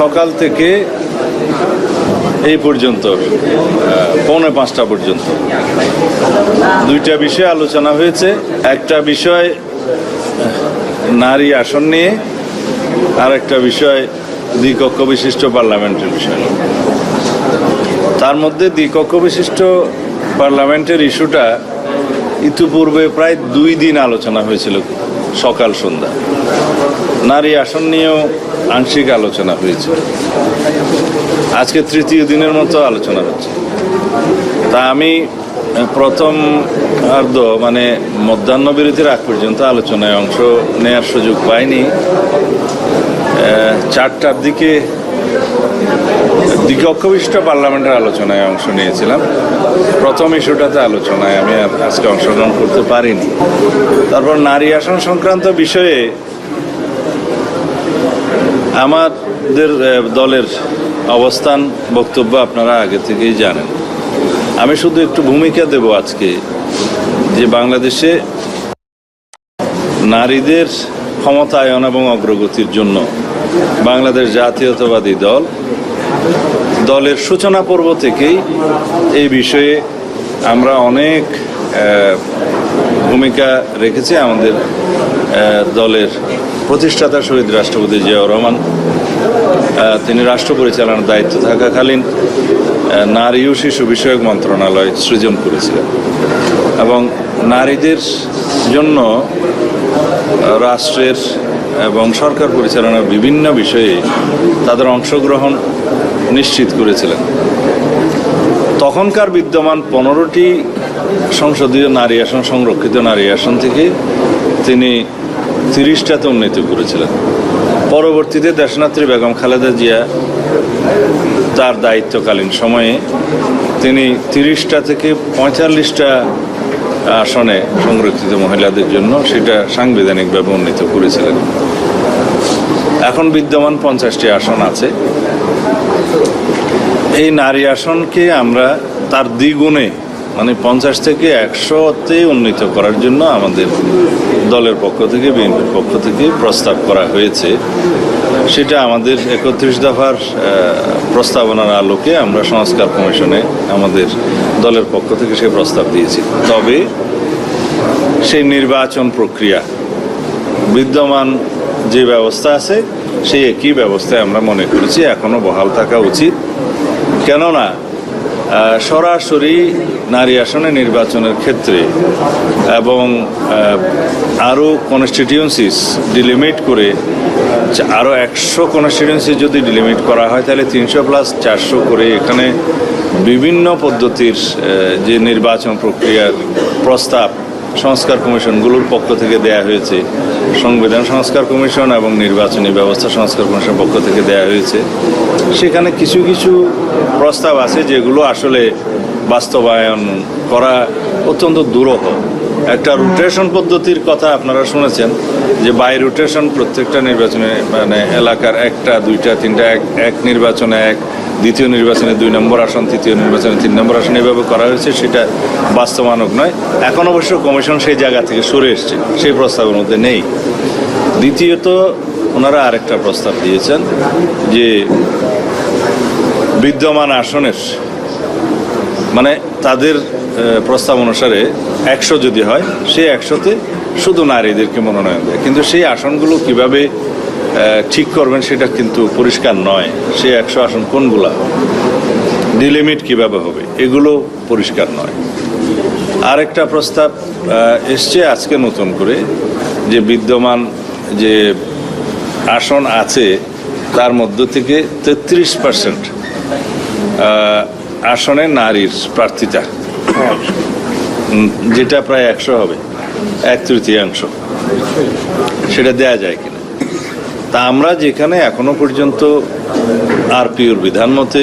সকাল থেকে এই পর্যন্ত পৌনে পাঁচটা পর্যন্ত। দুইটা বিষয়ে আলোচনা হয়েছে। একটা বিষয়, নারী আসন নিয়ে, আর একটা বিষয়, দ্বিকক্ষ বিশিষ্ট পার্লামেন্টের বিষয় তার মধ্যে দ্বিকক্ষ বিশিষ্ট পার্লামেন্টের ইস্যুটা ইতিপূর্বে প্রায় দুই দিন আলোচনা হয়েছিল সকাল সন্ধ্যা। নারী আসন নিয়েও আংশিক আলোচনা হয়েছে। আজকে তৃতীয় দিনের মতো আলোচনা হচ্ছে। তা আমি প্রথম আর্ধ মানে মধ্যাহ্ন বিরতির আগ পর্যন্ত আলোচনায় অংশ নেয়ার সুযোগ পাইনি। চারটার দিকে দ্বিকক্ষবিষ্ট পার্লামেন্টের আলোচনায় অংশ নিয়েছিলাম। প্রথম ইস্যুটাতে আলোচনায় আমি আজকে অংশগ্রহণ করতে পারিনি। তারপর নারী আসন সংক্রান্ত বিষয়ে আমাদের দলের অবস্থান, বক্তব্য আপনারা আগে থেকেই জানেন। আমি শুধু একটু ভূমিকা দেব আজকে, যে বাংলাদেশে নারীদের ক্ষমতায়ন এবং অগ্রগতির জন্য বাংলাদেশ জাতীয়তাবাদী দল, দলের সূচনা পর্ব থেকেই এই বিষয়ে আমরা অনেক ভূমিকা রেখেছে আমাদের দলের প্রতিষ্ঠাতা শহীদ রাষ্ট্রপতি জিয়াউর রহমান। তিনি রাষ্ট্র পরিচালনার দায়িত্ব থাকাকালীন নারী ও শিশু বিষয়ক মন্ত্রণালয় সৃজন করেছিলেন এবং নারীদের জন্য রাষ্ট্রের এবং সরকার পরিচালনার বিভিন্ন বিষয়ে তাদের অংশগ্রহণ নিশ্চিত করেছিলেন। তখনকার বিদ্যমান পনেরোটি সংসদীয় নারী আসন, সংরক্ষিত নারী আসন থেকে তিনি তিরিশটাতে উন্নীত করেছিলেন। পরবর্তীতে দেশনাত্রী বেগম খালেদা জিয়া তার দায়িত্বকালীন সময়ে তিনি তিরিশটা থেকে পঁয়তাল্লিশটা আসনে সংরক্ষিত মহিলাদের জন্য সেটা সাংবিধানিকভাবে উন্নীত করেছিলেন। এখন বিদ্যমান পঞ্চাশটি আসন আছে। এই নারী আসনকে আমরা তার দ্বিগুণে মানে পঞ্চাশ থেকে একশোতে উন্নীত করার জন্য আমাদের দলের পক্ষ থেকে, বিএনপির পক্ষ থেকে প্রস্তাব করা হয়েছে। সেটা আমাদের একত্রিশ দফার প্রস্তাবনার আলোকে আমরা সংস্কার কমিশনে আমাদের দলের পক্ষ থেকে সে প্রস্তাব দিয়েছি। তবে সেই নির্বাচন প্রক্রিয়া, বিদ্যমান যে ব্যবস্থা আছে, সেই একই ব্যবস্থায় আমরা মনে করেছি এখনও বহাল থাকা উচিত। কেননা সরাসরি নারী আসনে নির্বাচনের ক্ষেত্রে এবং আরও কনস্টিটিউন্সিস ডিলিমিট করে আরও একশো কনস্টিটিউন্সি যদি ডিলিমিট করা হয়, তাহলে তিনশো প্লাস চারশো করে এখানে বিভিন্ন পদ্ধতির যে নির্বাচন প্রক্রিয়ার প্রস্তাব সংস্কার কমিশনগুলোর পক্ষ থেকে দেয়া হয়েছে। সংবিধান সংস্কার কমিশন এবং নির্বাচনী ব্যবস্থা সংস্কার কমিশন পক্ষ থেকে দেয়া হয়েছে। সেখানে কিছু কিছু প্রস্তাব আছে যেগুলো আসলে বাস্তবায়ন করা অত্যন্ত দুরূহ। একটা রোটেশন পদ্ধতির কথা আপনারা শুনেছেন যে বাই রোটেশন প্রত্যেকটা নির্বাচনে মানে এলাকার একটা, দুইটা, তিনটা, এক এক নির্বাচনে এক, দ্বিতীয় নির্বাচনে দুই নম্বর আসন, তৃতীয় নির্বাচনে তিন নম্বর আসন, এভাবে করা হয়েছে, সেটা বাস্তবায়নক নয়। এখন অবশ্য কমিশন সেই জায়গা থেকে সরে এসছে, সেই প্রস্তাবের মধ্যে নেই। দ্বিতীয়ত, ওনারা আরেকটা প্রস্তাব দিয়েছেন যে বিদ্যমান আসনের মানে তাদের প্রস্তাব অনুসারে একশো যদি হয়, সেই একশোতে শুধু নারীদেরকে মনোনয়ন দেয়। কিন্তু সেই আসনগুলো কীভাবে ঠিক করবেন সেটা কিন্তু পরিষ্কার নয়। সেই একশো আসন কোনগুলা? ডিলিমিট কীভাবে হবে? এগুলো পরিষ্কার নয়। আরেকটা প্রস্তাব এসছে আজকে নতুন করে যে বিদ্যমান যে আসন আছে, তার মধ্য থেকে তেত্রিশ পার্সেন্ট আসনে নারীর প্রার্থিতা। যেটা প্রায় একশো হবে, এক তৃতীয়াংশ। সেটা দেয়া যায় কিনা। তা আমরা যেখানে এখনও পর্যন্ত আরপিওর বিধান মতে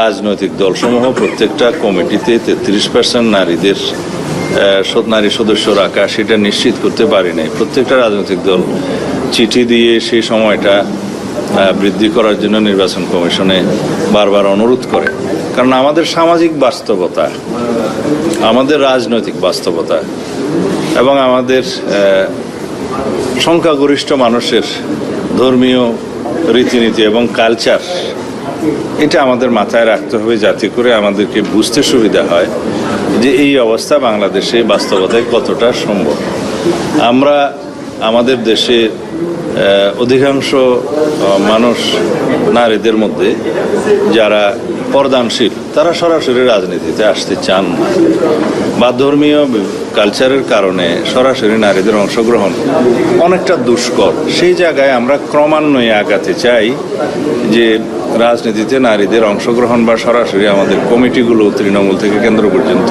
রাজনৈতিক দলসমূহ প্রত্যেকটা কমিটিতে তেত্রিশ পার্সেন্ট নারীদের নারী সদস্য রাখা সেটা নিশ্চিত করতে পারি নাই। প্রত্যেকটা রাজনৈতিক দল চিঠি দিয়ে সেই সময়টা বৃদ্ধি করার জন্য নির্বাচন কমিশনে বারবার অনুরোধ করে। কারণ আমাদের সামাজিক বাস্তবতা, আমাদের রাজনৈতিক বাস্তবতা এবং আমাদের সংখ্যাগরিষ্ঠ মানুষের ধর্মীয় রীতিনীতি এবং কালচার এটা আমাদের মাথায় রাখতে হবে যাতে করে আমাদেরকে বুঝতে সুবিধা হয় যে এই অবস্থা বাংলাদেশে বাস্তবতায় কতটা সম্ভব। আমরা আমাদের দেশে অধিকাংশ মানুষ, নারীদের মধ্যে যারা পর্দানশীল, তারা সরাসরি রাজনীতিতে আসতে চান না। বা ধর্মীয় কালচারের কারণে সরাসরি নারীদের অংশগ্রহণ অনেকটা দুষ্কর। সেই জায়গায় আমরা ক্রমান্বয়ে আগাতে চাই যে রাজনীতিতে নারীদের অংশগ্রহণ বা সরাসরি আমাদের কমিটিগুলো তৃণমূল থেকে কেন্দ্র পর্যন্ত,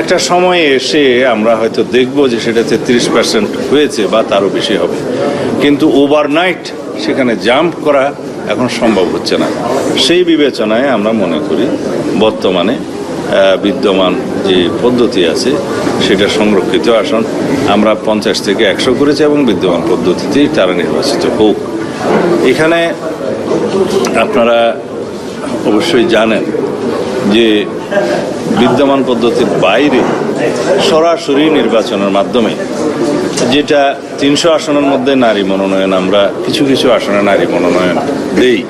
একটা সময়ে এসে আমরা হয়তো দেখব যে সেটা তেত্রিশ পার্সেন্ট হয়েছে বা তারও বেশি হবে। কিন্তু ওভারনাইট সেখানে জাম্প করা এখন সম্ভব হচ্ছে না। সেই বিবেচনায় আমরা মনে করি বর্তমানে বিদ্যমান যে পদ্ধতি আছে, সেটা সংরক্ষিত আসন আমরা পঞ্চাশ থেকে একশো করেছি এবং বিদ্যমান পদ্ধতিতেই তারা নির্বাচিত হোক। এখানে আপনারা অবশ্যই জানেন যে বিদ্যমান পদ্ধতির বাইরে সরাসরি নির্বাচনের মাধ্যমে যেটা তিনশো আসনের মধ্যে নারী মনোনয়ন, আমরা কিছু কিছু আসনে নারী মনোনয়ন দেই।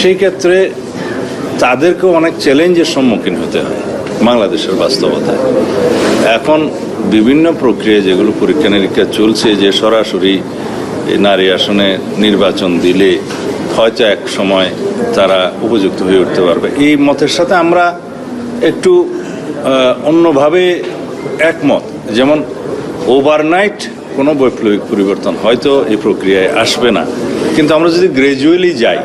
সেই ক্ষেত্রে তাদেরকেও অনেক চ্যালেঞ্জের সম্মুখীন হতে হয় বাংলাদেশের বাস্তবতায়। এখন বিভিন্ন প্রক্রিয়া যেগুলো পরীক্ষা নিরীক্ষা চলছে যে সরাসরি নারী আসনে নির্বাচন দিলে হয়তো এক সময় তারা উপযুক্ত হয়ে উঠতে পারবে। এই মতের সাথে আমরা একটু অন্যভাবে একমত। যেমন ওভারনাইট কোনো বৈপ্লবিক পরিবর্তন হয়তো এই প্রক্রিয়ায় আসবে না। কিন্তু আমরা যদি গ্রাজুয়ালি যাই,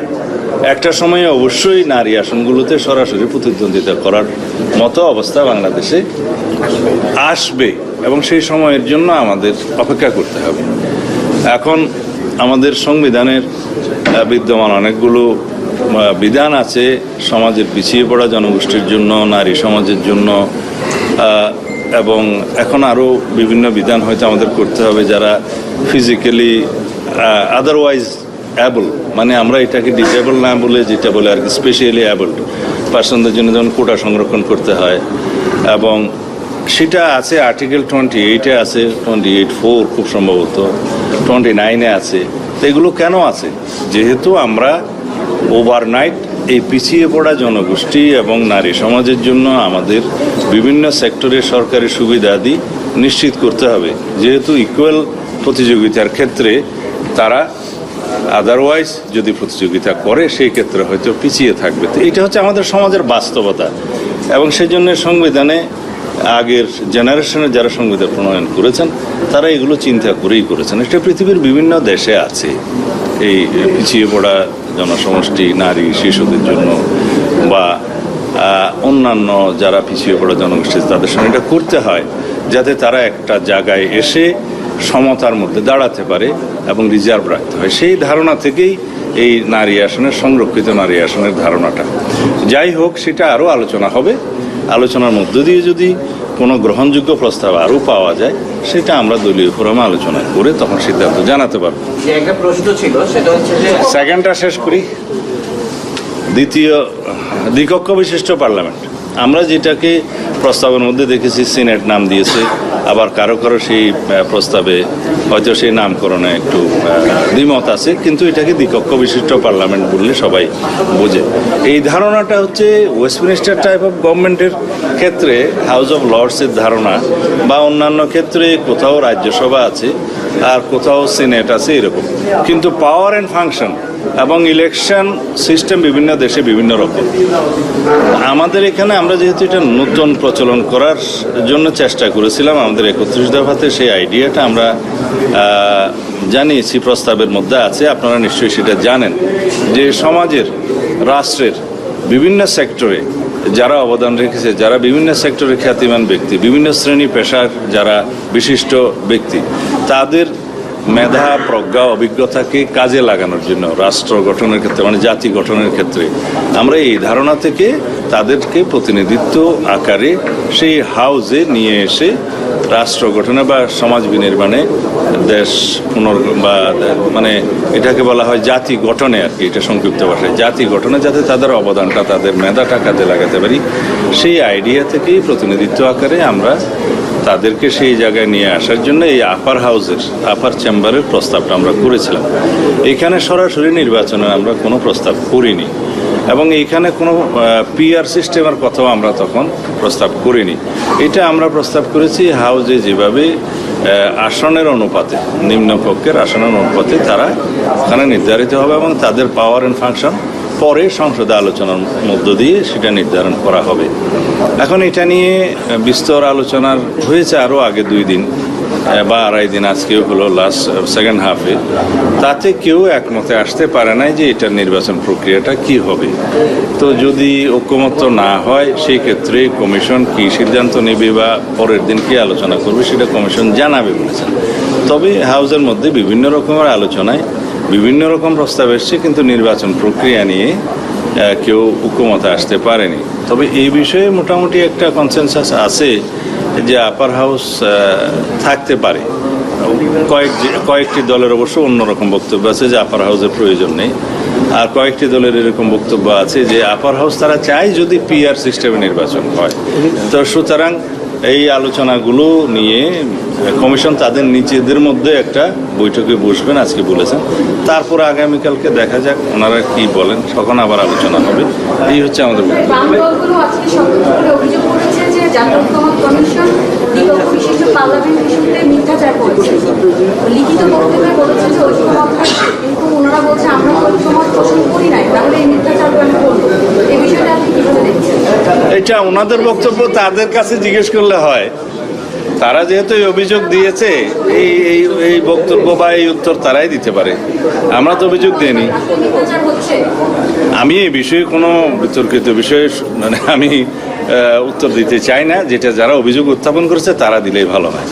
একটা সময়ে অবশ্যই নারী আসনগুলোতে সরাসরি প্রতিদ্বন্দ্বিতা করার মতো অবস্থা বাংলাদেশে আসবে এবং সেই সময়ের জন্য আমাদের অপেক্ষা করতে হবে। এখন আমাদের সংবিধানের বিদ্যমান অনেকগুলো বিধান আছে সমাজের পিছিয়ে পড়া জনগোষ্ঠীর জন্য, নারী সমাজের জন্য এবং এখন আরও বিভিন্ন বিধান হয়তো আমাদের করতে হবে যারা ফিজিক্যালি আদারওয়াইজ অ্যাবল মানে আমরা এটাকে ডিসেবল না বলে যেটা বলে আর কি স্পেশালি অ্যাবলড পার্সনদের জন্য যেমন কোটা সংরক্ষণ করতে হয়, এবং সেটা আছে আর্টিকেল টোয়েন্টি এইটে আছে টোয়েন্টি এইট ফোর খুব সম্ভবত টোয়েন্টি নাইনে আছে তো এগুলো কেন আছে? যেহেতু আমরা ওভারনাইট এই পিছিয়ে পড়া জনগোষ্ঠী এবং নারী সমাজের জন্য আমাদের বিভিন্ন সেক্টরের সরকারি সুবিধাদি নিশ্চিত করতে হবে। যেহেতু ইকুয়াল প্রতিযোগিতার ক্ষেত্রে তারা আদারওয়াইজ যদি প্রতিযোগিতা করে, সেই ক্ষেত্রে হয়তো পিছিয়ে থাকবে। তো এটা হচ্ছে আমাদের সমাজের বাস্তবতা এবং সেই জন্য সংবিধানে আগের জেনারেশনের যারা সংবিধান প্রণয়ন করেছেন, তারা এগুলো চিন্তা করেই করেছেন। এটা পৃথিবীর বিভিন্ন দেশে আছে। এই পিছিয়ে পড়া জনসমষ্টি, নারী, শিশুদের জন্য বা অন্যান্য যারা পিছিয়ে পড়া জনগোষ্ঠী তাদের সঙ্গে এটা করতে হয়, যাতে তারা একটা জায়গায় এসে সমতার মধ্যে দাঁড়াতে পারে এবং রিজার্ভ রাখতে হয়। সেই ধারণা থেকেই এই নারী আসনের, সংরক্ষিত নারী আসনের ধারণাটা। যাই হোক, সেটা আরও আলোচনা হবে। আলোচনার মধ্য দিয়ে যদি কোনো গ্রহণযোগ্য প্রস্তাব আরও পাওয়া যায় সেটা আমরা দলীয় ফোরামে আলোচনা করে তখন সিদ্ধান্ত জানাতে পারব। একটা প্রশ্ন ছিল সেটা হচ্ছে সেকেন্ডটা শেষ করি। দ্বিতীয় দ্বিকক্ষ বিশিষ্ট পার্লামেন্ট। আমরা যেটাকে প্রস্তাবের মধ্যে দেখেছি সিনেট নাম দিয়েছে আবার কারও কারও সেই প্রস্তাবে হয়তো সেই নামকরণে একটু দ্বিমত আছে, কিন্তু এটাকে দ্বিকক্ষ বিশিষ্ট পার্লামেন্ট বললে সবাই বোঝে। এই ধারণাটা হচ্ছে ওয়েস্টমিনিস্টার টাইপ অফ গভর্নমেন্টের ক্ষেত্রে হাউস অফ লর্ডসের ধারণা বা অন্যান্য ক্ষেত্রে কোথাও রাজ্যসভা আছে আর কোথাও সিনেট আছে এরকম। কিন্তু পাওয়ার অ্যান্ড ফাংশন এবং ইলেকশন সিস্টেম বিভিন্ন দেশে বিভিন্ন রকম। আমাদের এখানে আমরা যেহেতু এটা নতুন প্রচলন করার জন্য চেষ্টা করেছিলাম, আমাদের একত্রিশ দফাতে সেই আইডিয়াটা আমরা জানিয়েছি, প্রস্তাবের মধ্যে আছে, আপনারা নিশ্চয়ই সেটা জানেন যে সমাজের, রাষ্ট্রের বিভিন্ন সেক্টরে যারা অবদান রেখেছে, যারা বিভিন্ন সেক্টরে খ্যাতিমান ব্যক্তি, বিভিন্ন শ্রেণি পেশার যারা বিশিষ্ট ব্যক্তি, তাদের মেধা, প্রজ্ঞা, অভিজ্ঞতাকে কাজে লাগানোর জন্য, রাষ্ট্র গঠনের ক্ষেত্রে মানে জাতি গঠনের ক্ষেত্রে, আমরা এই ধারণা থেকে তাদেরকে প্রতিনিধিত্ব আকারে সেই হাউজে নিয়ে এসে রাষ্ট্র গঠনে বা সমাজ বিনির্মাণে দেশ পুনর বা মানে এটাকে বলা হয় জাতি গঠনে আর কি, এটা সংক্ষিপ্ত ভাষায়, জাতি গঠনে যাতে তাদের অবদানটা, তাদের মেধাটা কাজে লাগাতে পারি, সেই আইডিয়া থেকেই প্রতিনিধিত্ব আকারে আমরা তাদেরকে সেই জায়গায় নিয়ে আসার জন্য এই আপার হাউসের আপার চেম্বারের প্রস্তাবটা আমরা করেছিলাম। এখানে সরাসরি নির্বাচনের আমরা কোনো প্রস্তাব করিনি। এবং এইখানে কোনো পিআর সিস্টেমের কথাও আমরা তখন প্রস্তাব করিনি। এটা আমরা প্রস্তাব করেছি হাউজে যেভাবে আসনের অনুপাতে, নিম্নপক্ষের আসনের অনুপাতে তারা ওখানে নির্ধারিত হবে এবং তাদের পাওয়ার অ্যান্ড ফাংশন পরে সংসদে আলোচনার মধ্য দিয়ে সেটা নির্ধারণ করা হবে। এখন এটা নিয়ে বিস্তর আলোচনার হয়েছে আরও আগে দুই দিন, বা আড়াই দিন আজকেও হলো লাস্ট সেকেন্ড হাফে তাতে কেউ একমতে আসতে পারে নাই যে এটার নির্বাচন প্রক্রিয়াটা কি হবে। তো যদি ঐক্যমত্য না হয়, সেই ক্ষেত্রে কমিশন কি সিদ্ধান্ত নেবে বা পরের দিন কি আলোচনা করবে, সেটা কমিশন জানাবে বলেছেন। তবে হাউসের মধ্যে বিভিন্ন রকমের আলোচনায় বিভিন্ন রকম প্রস্তাব এসছে, কিন্তু নির্বাচন প্রক্রিয়া নিয়ে কেউ ঐক্যমতে আসতে পারেনি। তবে এই বিষয়ে মোটামুটি একটা কনসেনসাস আছে যে আপার হাউস থাকতে পারে। কয়েক কয়েকটি দলের অবশ্য অন্যরকম বক্তব্য আছে যে আপার হাউসের প্রয়োজন নেই। আর কয়েকটি দলের এরকম বক্তব্য আছে যে আপার হাউস তারা চায় যদি পিআর সিস্টেমে নির্বাচন হয়। তো সুতরাং এই আলোচনাগুলো নিয়ে কমিশন তাদের নিজেদের মধ্যে একটা বৈঠকে বসবেন, আজকে বলেছেন। তারপর আগামীকালকে দেখা যাক ওনারা কি বলেন, তখন আবার আলোচনা হবে। এই হচ্ছে আমাদের লিখিত বলেছে যে ঐক্যমত কিন্তু ওনারা বলছে আমরা ঐক্যমত পোষণ করি নাই তাহলে এই মিথ্যাচার কেন করব? এই বিষয়টা আপনি কীভাবে দেখছেন? এটা ওনাদের বক্তব্য তাদের কাছে জিজ্ঞেস করলে হয়। তারা যেহেতু এই অভিযোগ দিয়েছে এই এই এই বক্তব্য বা এই উত্তর তারাই দিতে পারে। আমরা তো অভিযোগ দিইনি। আমি এই বিষয়ে কোনো বিতর্কিত বিষয়ে মানে আমি উত্তর দিতে চাই না। যেটা যারা অভিযোগ উত্থাপন করেছে, তারা দিলেই ভালো হয়।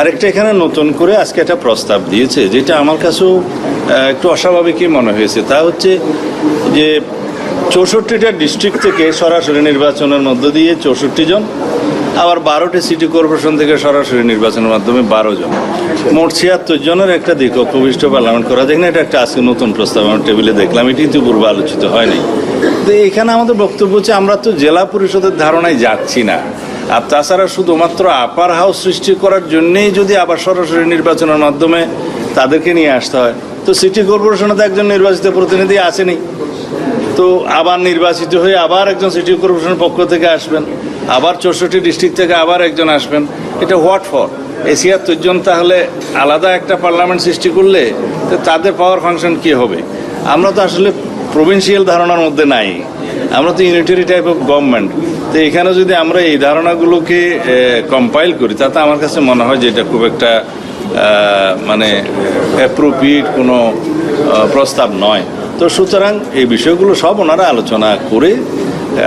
আরেকটা এখানে নতুন করে আজকে একটা প্রস্তাব দিয়েছে, যেটা আমার কাছেও একটু অস্বাভাবিকই মনে হয়েছে। তা হচ্ছে যে, চৌষট্টিটা ডিস্ট্রিক্ট থেকে সরাসরি নির্বাচনের মধ্য দিয়ে চৌষট্টি জন আবার বারোটি সিটি কর্পোরেশন থেকে সরাসরি নির্বাচনের মাধ্যমে বারো জন। মোট ছিয়াত্তর জনের একটা দিক উপবিষ্ট পার্লামেন্ট করা যায় না। এটা একটা আজকে নতুন প্রস্তাব, আমার টেবিলে দেখলাম। এটি তো পূর্বে আলোচিত হয়নি। তো এখানে আমাদের বক্তব্য হচ্ছে, আমরা তো জেলা পরিষদের ধারণায় যাচ্ছি না। আর তাছাড়া শুধুমাত্র আপার হাউস সৃষ্টি করার জন্যেই যদি আবার সরাসরি নির্বাচনের মাধ্যমে তাদেরকে নিয়ে আসতে হয়, তো সিটি কর্পোরেশনে তো একজন নির্বাচিত প্রতিনিধি আসেনি। তো আবার নির্বাচিত হয়ে আবার একজন সিটি কর্পোরেশনের পক্ষ থেকে আসবেন, আবার চৌষট্টি ডিস্ট্রিক্ট থেকে আবার একজন আসবেন, এটা হোয়াট ফর এশিয়ার জন তাহলে আলাদা একটা পার্লামেন্ট সৃষ্টি করলে তাদের পাওয়ার ফাংশন কি হবে? আমরা তো আসলে প্রভিন্সিয়াল ধারণার মধ্যে নাই। আমরা তো ইউনিটারি টাইপ অফ গভর্নমেন্ট তো এখানে যদি আমরা এই ধারণাগুলোকে কম্পাইল করি, তাতে আমার কাছে মনে হয় যে এটা খুব একটা মানে অ্যাপ্রোপ্রিয়েট কোনো প্রস্তাব নয়। তো সুতরাং এই বিষয়গুলো সব ওনারা আলোচনা করে,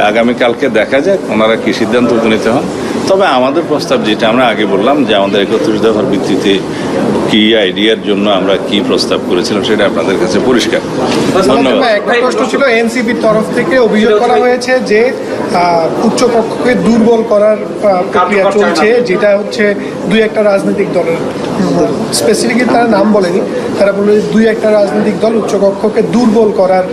আগামীকালকে দেখা যাক ওনারা কী সিদ্ধান্ত উপনীত হন। তবে আমাদের প্রস্তাব যেটা আমরা আগে বললাম যে আমাদের একত্রিশ দফার ভিত্তিতে কি আইডিয়ার জন্য আমরা কি প্রস্তাব করেছিলাম সেটা আপনাদের কাছে পরিষ্কার। ধন্যবাদ। একটা প্রশ্ন ছিল এনসিপির তরফ থেকে অভিযোগ করা হয়েছে যে আহ, উচ্চকক্ষকে দুর্বল করার প্রক্রিয়া চলছে যেটা হচ্ছে দুই একটা রাজনৈতিক দলের স্পেসিফিকলি তারা নাম বলেনি তারা বলে দুই একটা রাজনৈতিক দল উচ্চকক্ষকে দুর্বল করার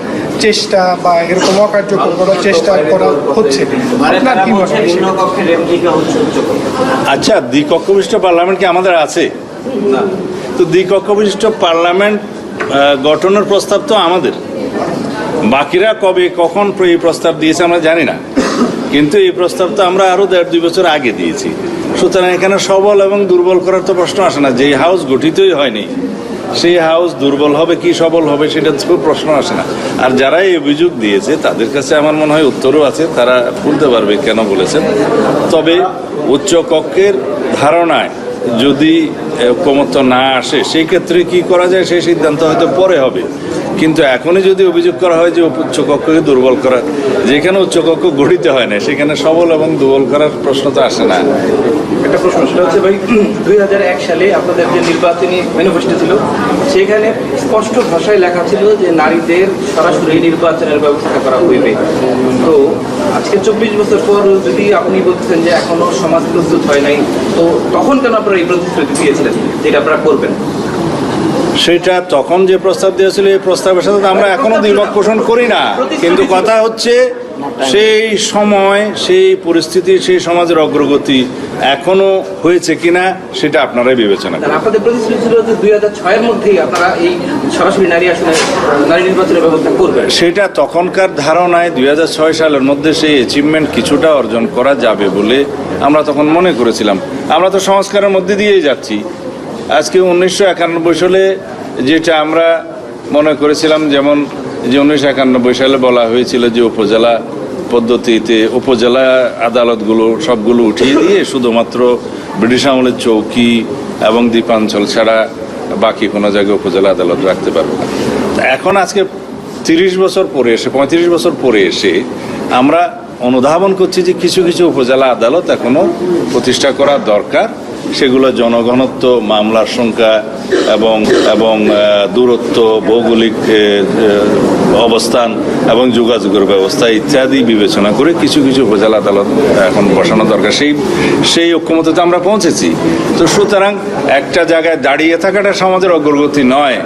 চেষ্টা বা এরকম অকার্যকর করার চেষ্টা করা হচ্ছে। আপনার কি মনে হয়? নিম্ন কক্ষে রেপ্লিকা আচ্ছা দ্বিকক্ষ বিশিষ্ট পার্লামেন্ট কি আমাদের আছে? তো দ্বিকক্ষ বিশিষ্ট পার্লামেন্ট গঠনের প্রস্তাব তো আমাদের। বাকিরা কবে কখন এই প্রস্তাব দিয়েছে আমরা জানি না। কিন্তু এই প্রস্তাব তো আমরা আরও দেড় দুই বছর আগে দিয়েছি। সুতরাং এখানে সবল এবং দুর্বল করার তো প্রশ্ন আসে না। যেই হাউস গঠিতই হয়নি সেই হাউস দুর্বল হবে, কি সবল হবে সেটা তো প্রশ্ন আসে না। আর যারা এই অভিযোগ দিয়েছে, তাদের কাছে আমার মনে হয় উত্তরও আছে, তারা বলতে পারবে কেন বলেছেন। তবে উচ্চ কক্ষের ধারণায় যদি কমত্ব না আসে সেই ক্ষেত্রে কি করা যায়, সেই সিদ্ধান্ত হয়তো পরে হবে। কিন্তু এখনই যদি অভিযোগ করা হয় যে উচ্চকক্ষকে দুর্বল করা, যেখানে উচ্চকক্ষ গঠিত হয় না, সেখানে সবল এবং দুর্বল করার প্রশ্ন তো আসে না। একটা প্রশ্ন, সেটা হচ্ছে ভাই, দুই হাজার এক সালে আপনাদের যে নির্বাচনী ম্যানিফেস্টো ছিল, সেখানে স্পষ্ট ভাষায় লেখা ছিল যে নারীদের সরাসরি নির্বাচনের ব্যবস্থা করা হইবে। তো আজকে চব্বিশ বছর পর যদি আপনি বলতেছেন যে এখনও সমাজ প্রস্তুত হয় নাই, তো তখন কেন আপনারা এই প্রতিশ্রুতি দিয়েছিলেন, যেটা আপনারা করবেন? সেটা তখন যে প্রস্তাব দিয়েছিল এই প্রস্তাবের সাথে আমরা এখনও দ্বিমত পোষণ করি না। কিন্তু কথা হচ্ছে সেই সময় সেই পরিস্থিতি সেই সমাজের অগ্রগতি এখনও হয়েছে কিনা সেটা আপনারাই বিবেচনা করুন। আপনাদের প্রতিশ্রুতি ছিল যে দুই হাজার ছয়ের মধ্যেই আপনারা এই সরাসরি নারী আসনে নারী নির্বাচনের ব্যবস্থা করবেন। সেটা তখনকার ধারণায় দুই হাজার ছয় সালের মধ্যে সেই অ্যাচিভমেন্ট কিছুটা অর্জন করা যাবে বলে আমরা তখন মনে করেছিলাম। আমরা তো সংস্কারের মধ্যে দিয়েই যাচ্ছি। আজকে উনিশশো একানব্বই সালে যেটা আমরা মনে করেছিলাম, যেমন যে উনিশশো একানব্বই সালে বলা হয়েছিল যে উপজেলা পদ্ধতিতে উপজেলা আদালতগুলো সবগুলো উঠিয়ে দিয়ে শুধুমাত্র ব্রিটিশ আমলের চৌকি এবং দ্বীপাঞ্চল ছাড়া বাকি কোনো জায়গায় উপজেলা আদালত রাখতে পারবে না। এখন আজকে তিরিশ বছর পরে এসে, পঁয়ত্রিশ বছর পরে এসে আমরা অনুধাবন করছি যে কিছু কিছু উপজেলা আদালত এখনও প্রতিষ্ঠা করা দরকার। সেগুলো জনঘনত্ব, মামলার সংখ্যা এবং এবং দূরত্ব, ভৌগোলিক অবস্থান এবং যোগাযোগের ব্যবস্থা ইত্যাদি বিবেচনা করে কিছু কিছু উপজেলা আদালত এখন বসানো দরকার। সেই সেই ঐক্যমতে আমরা পৌঁছেছি। তো সুতরাং একটা জায়গায় দাঁড়িয়ে থাকাটা সমাজের অগ্রগতি নয়।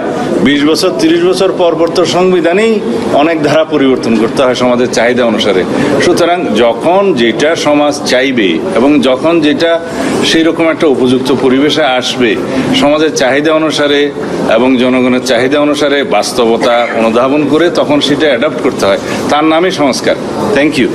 বিশ বছর, তিরিশ বছর পর পর তো সংবিধানেই অনেক ধারা পরিবর্তন করতে হয় সমাজের চাহিদা অনুসারে। সুতরাং যখন যেটা সমাজ চাইবে এবং যখন যেটা সেই রকম একটা উপযুক্ত পরিবেশে আসবে, সমাজের চাহিদা অনুসারে এবং জনগণের চাহিদা অনুসারে বাস্তবতা অনুধাবন করে তখন সেটা অ্যাডাপ্ট করতে হয়। তার নামই সংস্কার। Thank you